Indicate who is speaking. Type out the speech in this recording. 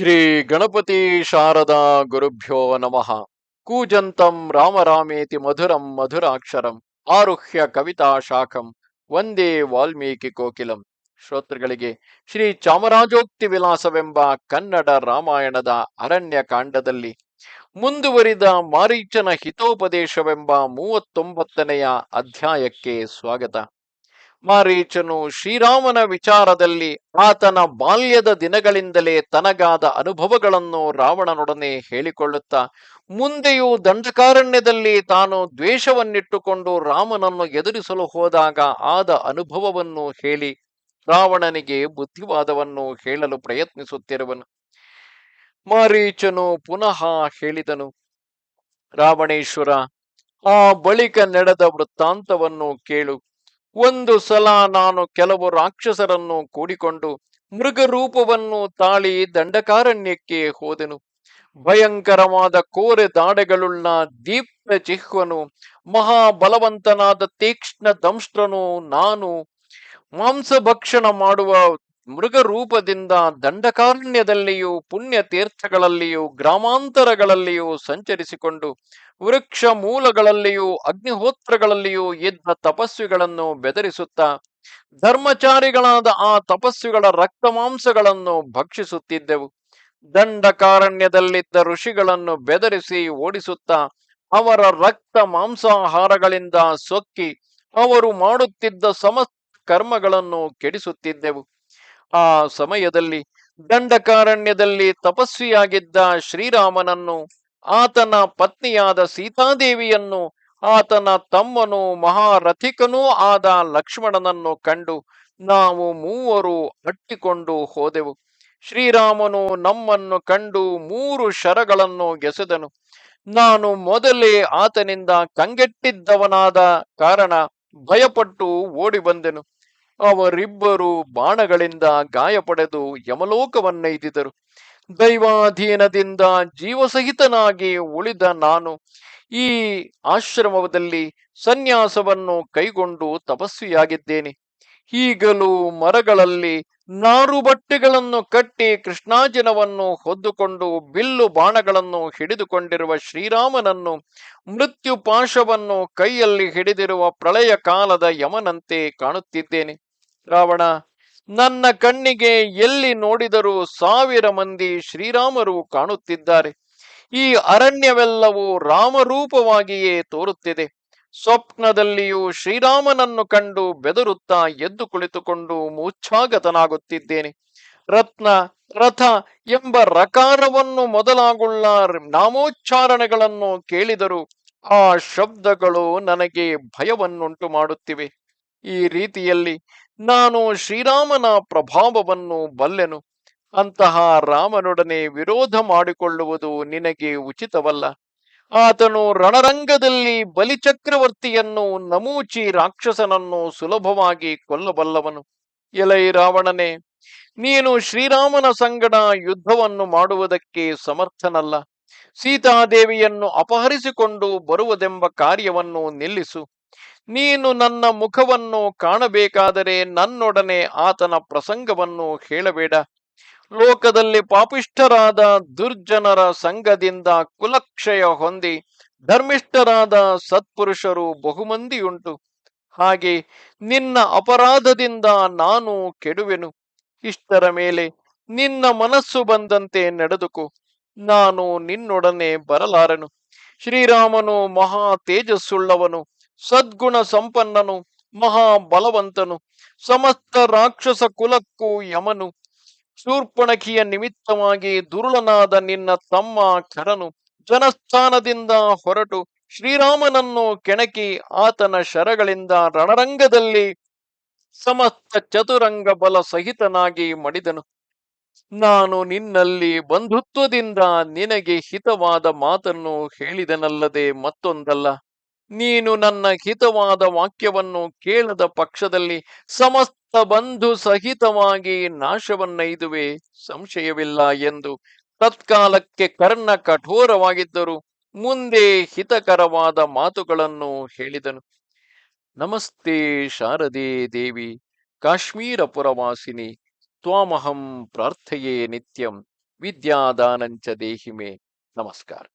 Speaker 1: ಶ್ರೀ ಗಣಪತಿ ಶಾರದಾ ಗುರುಭ್ಯೋ ನಮಃ. ಕೂಜಂತಂ ರಾಮರಾಮೇತಿ ಮಧುರಂ ಮಧುರಾಕ್ಷರಂ ಆರುಹ್ಯ ಕವಿತಾ ಶಾಖಂ ವಂದೇ ವಾಲ್ಮೀಕಿ ಕೋಕಿಲಂ. ಶ್ರೋತೃಗಳಿಗೆ ಶ್ರೀ ಚಾಮರಾಜೋಕ್ತಿ ವಿಲಾಸವೆಂಬ ಕನ್ನಡ ರಾಮಾಯಣದ ಅರಣ್ಯ ಕಾಂಡದಲ್ಲಿ ಮುಂದುವರಿದ ಮಾರೀಚನ ಹಿತೋಪದೇಶವೆಂಬ ಮೂವತ್ತೊಂಬತ್ತನೆಯ ಅಧ್ಯಾಯಕ್ಕೆ ಸ್ವಾಗತ. ಮಾರೀಚನು ಶ್ರೀರಾಮನ ವಿಚಾರದಲ್ಲಿ ಆತನ ಬಾಲ್ಯದ ದಿನಗಳಿಂದಲೇ ತನಗಾದ ಅನುಭವಗಳನ್ನು ರಾವಣನೊಡನೆ ಹೇಳಿಕೊಳ್ಳುತ್ತಾ, ಮುಂದೆಯೂ ದಂಡಕಾರಣ್ಯದಲ್ಲಿ ತಾನು ದ್ವೇಷವನ್ನಿಟ್ಟುಕೊಂಡು ರಾಮನನ್ನು ಎದುರಿಸಲು ಹೋದಾಗ ಆದ ಅನುಭವವನ್ನು ಹೇಳಿ ರಾವಣನಿಗೆ ಬುದ್ಧಿವಾದವನ್ನು ಹೇಳಲು ಪ್ರಯತ್ನಿಸುತ್ತಿರುವನು. ಮಾರೀಚನು ಪುನಃ ಹೇಳಿದನು, ರಾವಣೇಶ್ವರ, ಆ ಬಳಿಕ ನಡೆದ ವೃತ್ತಾಂತವನ್ನು ಕೇಳು. ಒಂದು ಸಲ ನಾನು ಕೆಲವು ರಾಕ್ಷಸರನ್ನು ಕೂಡಿಕೊಂಡು ಮೃಗರೂಪವನ್ನು ತಾಳಿ ದಂಡಕಾರಣ್ಯಕ್ಕೆ ಹೋದೆನು. ಭಯಂಕರವಾದ ಕೋರೆ ದಾಡೆಗಳುಳ್ಳ ದೀಪ್ತ ಚಿಹ್ವನು ಮಹಾಬಲವಂತನಾದ ತೀಕ್ಷ್ಣ ದಂಷ್ಟ್ರನು, ನಾನು ಮಾಂಸಭಕ್ಷಣ ಮಾಡುವ ಮೃಗ ರೂಪದಿಂದ ದಂಡಕಾರಣ್ಯದಲ್ಲಿಯೂ ಪುಣ್ಯ ತೀರ್ಥಗಳಲ್ಲಿಯೂ ಗ್ರಾಮಾಂತರಗಳಲ್ಲಿಯೂ ಸಂಚರಿಸಿಕೊಂಡು ವೃಕ್ಷ ಮೂಲಗಳಲ್ಲಿಯೂ, ಅಗ್ನಿಹೋತ್ರಗಳಲ್ಲಿಯೂ ಇದ್ದ ತಪಸ್ವಿಗಳನ್ನು ಬೆದರಿಸುತ್ತಾ, ಧರ್ಮಚಾರಿಗಳಾದ ಆ ತಪಸ್ವಿಗಳ ರಕ್ತ ಮಾಂಸಗಳನ್ನು ಭಕ್ಷಿಸುತ್ತಿದ್ದೆವು. ದಂಡಕಾರಣ್ಯದಲ್ಲಿದ್ದ ಋಷಿಗಳನ್ನು ಬೆದರಿಸಿ ಓಡಿಸುತ್ತಾ, ಅವರ ರಕ್ತ ಮಾಂಸಾಹಾರಗಳಿಂದ ಸೊಕ್ಕಿ, ಅವರು ಮಾಡುತ್ತಿದ್ದ ಸಮಸ್ತ ಕರ್ಮಗಳನ್ನು ಕೆಡಿಸುತ್ತಿದ್ದೆವು. ಆ ಸಮಯದಲ್ಲಿ ದಂಡಕಾರಣ್ಯದಲ್ಲಿ ತಪಸ್ವಿಯಾಗಿದ್ದ ಶ್ರೀರಾಮನನ್ನು, ಆತನ ಪತ್ನಿಯಾದ ಸೀತಾದೇವಿಯನ್ನು, ಆತನ ತಮ್ಮನು ಮಹಾರಥಿಕನೂ ಆದ ಲಕ್ಷ್ಮಣನನ್ನು ಕಂಡು ನಾವು ಮೂವರು ಅಟ್ಟಿಕೊಂಡು ಹೋದೆವು. ಶ್ರೀರಾಮನು ನಮ್ಮನ್ನು ಕಂಡು ಮೂರು ಶರಗಳನ್ನು ಎಸೆದನು. ನಾನು ಮೊದಲೇ ಆತನಿಂದ ಕಂಗೆಟ್ಟಿದ್ದವನಾದ ಕಾರಣ ಭಯಪಟ್ಟು ಓಡಿ ಬಂದೆನು. ಅವರಿಬ್ಬರು ಬಾಣಗಳಿಂದ ಗಾಯಪಡೆದು ಯಮಲೋಕವನ್ನೈದಿದರು. ದೈವಾಧೀನದಿಂದ ಜೀವಸಹಿತನಾಗಿ ಉಳಿದ ನಾನು ಈ ಆಶ್ರಮದಲ್ಲಿ ಸನ್ಯಾಸವನ್ನು ಕೈಗೊಂಡು ತಪಸ್ವಿಯಾಗಿದ್ದೇನೆ. ಈಗಲೂ ಮರಗಳಲ್ಲಿ ನಾರು ಬಟ್ಟೆಗಳನ್ನು ಕಟ್ಟಿ ಕೃಷ್ಣಾಜನವನ್ನು ಹೊದ್ದುಕೊಂಡು ಬಿಲ್ಲು ಬಾಣಗಳನ್ನು ಹಿಡಿದುಕೊಂಡಿರುವ ಶ್ರೀರಾಮನನ್ನು ಮೃತ್ಯು ಪಾಶವನ್ನು ಕೈಯಲ್ಲಿ ಹಿಡಿದಿರುವ ಪ್ರಳಯ ಕಾಲದ ಯಮನಂತೆ ಕಾಣುತ್ತಿದ್ದೇನೆ. ರಾವಣ ನನ್ನ ಕಣ್ಣಿಗೆ ಎಲ್ಲಿ ನೋಡಿದರೂ ಸಾವಿರ ಮಂದಿ ಶ್ರೀರಾಮರು ಕಾಣುತ್ತಿದ್ದಾರೆ. ಈ ಅರಣ್ಯವೆಲ್ಲವೂ ರಾಮರೂಪವಾಗಿಯೇ ತೋರುತ್ತಿದೆ. ಸ್ವಪ್ನದಲ್ಲಿಯೂ ಶ್ರೀರಾಮನನ್ನು ಕಂಡು ಬೆದರುತ್ತಾ ಎದ್ದು ಕುಳಿತುಕೊಂಡು ಮೂಚ್ಛಾಗತನಾಗುತ್ತಿದ್ದೇನೆ ರತ್ನ, ರಥ ಎಂಬ ರಕಾರವನ್ನು ಮೊದಲಾಗುಳ್ಳ ನಾಮೋಚ್ಚಾರಣೆಗಳನ್ನು ಕೇಳಿದರು ಆ ಶಬ್ದಗಳು ನನಗೆ ಭಯವನ್ನುಂಟು ಮಾಡುತ್ತಿವೆ ಈ ರೀತಿಯಲ್ಲಿ ನಾನು ಶ್ರೀರಾಮನ ಪ್ರಭಾವವನ್ನು ಬಲ್ಲೆನು. ಅಂತಹ ರಾಮನೊಡನೆ ವಿರೋಧ ಮಾಡಿಕೊಳ್ಳುವುದು ನಿನಗೆ ಉಚಿತವಲ್ಲ. ಆತನು ರಣರಂಗದಲ್ಲಿ ಬಲಿಚಕ್ರವರ್ತಿಯನ್ನು ನಮೂಚಿ ರಾಕ್ಷಸನನ್ನು ಸುಲಭವಾಗಿ ಕೊಲ್ಲಬಲ್ಲವನು. ಎಲೈ ರಾವಣನೇ, ನೀನು ಶ್ರೀರಾಮನ ಸಂಗಡ ಯುದ್ಧವನ್ನು ಮಾಡುವುದಕ್ಕೆ ಸಮರ್ಥನಲ್ಲ. ಸೀತಾದೇವಿಯನ್ನು ಅಪಹರಿಸಿಕೊಂಡು ಬರುವುದೆಂಬ ಕಾರ್ಯವನ್ನು ನಿಲ್ಲಿಸು. ನೀನು ನನ್ನ ಮುಖವನ್ನು ಕಾಣಬೇಕಾದರೆ ನನ್ನೊಡನೆ ಆತನ ಪ್ರಸಂಗವನ್ನು ಹೇಳಬೇಡ. ಲೋಕದಲ್ಲಿ ಪಾಪಿಷ್ಠರಾದ ದುರ್ಜನರ ಸಂಘದಿಂದ ಕುಲಕ್ಷಯ ಹೊಂದಿ ಧರ್ಮಿಷ್ಠರಾದ ಸತ್ಪುರುಷರು ಬಹುಮಂದಿಯುಂಟು. ಹಾಗೆ ನಿನ್ನ ಅಪರಾಧದಿಂದ ನಾನು ಕೆಡುವೆನು. ಇಷ್ಟರ ಮೇಲೆ ನಿನ್ನ ಮನಸ್ಸು ಬಂದಂತೆ ನಡೆದುಕೋ. ನಾನು ನಿನ್ನೊಡನೆ ಬರಲಾರನು. ಶ್ರೀರಾಮನು ಮಹಾ ತೇಜಸ್ಸುಳ್ಳವನು. ಸದ್ಗುಣ ಸಂಪನ್ನನು, ಮಹಾಬಲವಂತನು, ಸಮಸ್ತ ರಾಕ್ಷಸ ಕುಲಕ್ಕೂ ಯಮನು. ಶೂರ್ಪಣಖಿಯ ನಿಮಿತ್ತವಾಗಿ ದುರುಳನಾದ ನಿನ್ನ ತಮ್ಮ ಖರನು ಜನಸ್ಥಾನದಿಂದ ಹೊರಟು ಶ್ರೀರಾಮನನ್ನು ಕೆಣಕಿ ಆತನ ಶರಗಳಿಂದ ರಣರಂಗದಲ್ಲಿ ಸಮಸ್ತ ಚತುರಂಗ ಬಲ ಸಹಿತನಾಗಿ ಮಡಿದನು. ನಾನು ನಿನ್ನಲ್ಲಿ ಬಂಧುತ್ವದಿಂದ ನಿನಗೆ ಹಿತವಾದ ಮಾತನ್ನು ಹೇಳಿದನಲ್ಲದೆ ಮತ್ತೊಂದಲ್ಲ. ನೀನು ನನ್ನ ಹಿತವಾದ ವಾಕ್ಯವನ್ನು ಕೇಳದ ಪಕ್ಷದಲ್ಲಿ ಸಮಸ್ತ ಬಂಧು ಸಹಿತವಾಗಿ ನಾಶವನ್ನೈದುವೆ. ಸಂಶಯವಿಲ್ಲ ಎಂದು ತತ್ಕಾಲಕ್ಕೆ ಕರ್ಣ ಕಠೋರವಾಗಿದ್ದರು. ಮುಂದೆ ಹಿತಕರವಾದ ಮಾತುಗಳನ್ನು ಹೇಳಿದನು. ನಮಸ್ತೆ ಶಾರದೆ ದೇವಿ, ಕಾಶ್ಮೀರ ಪುರವಾಸಿನಿ, ತ್ವಾಮಹಂ ಪ್ರಾರ್ಥೆಯೇ ನಿತ್ಯಂ, ವಿದ್ಯಾದಾನಂಚ ದೇಹಿಮೆ. ನಮಸ್ಕಾರ.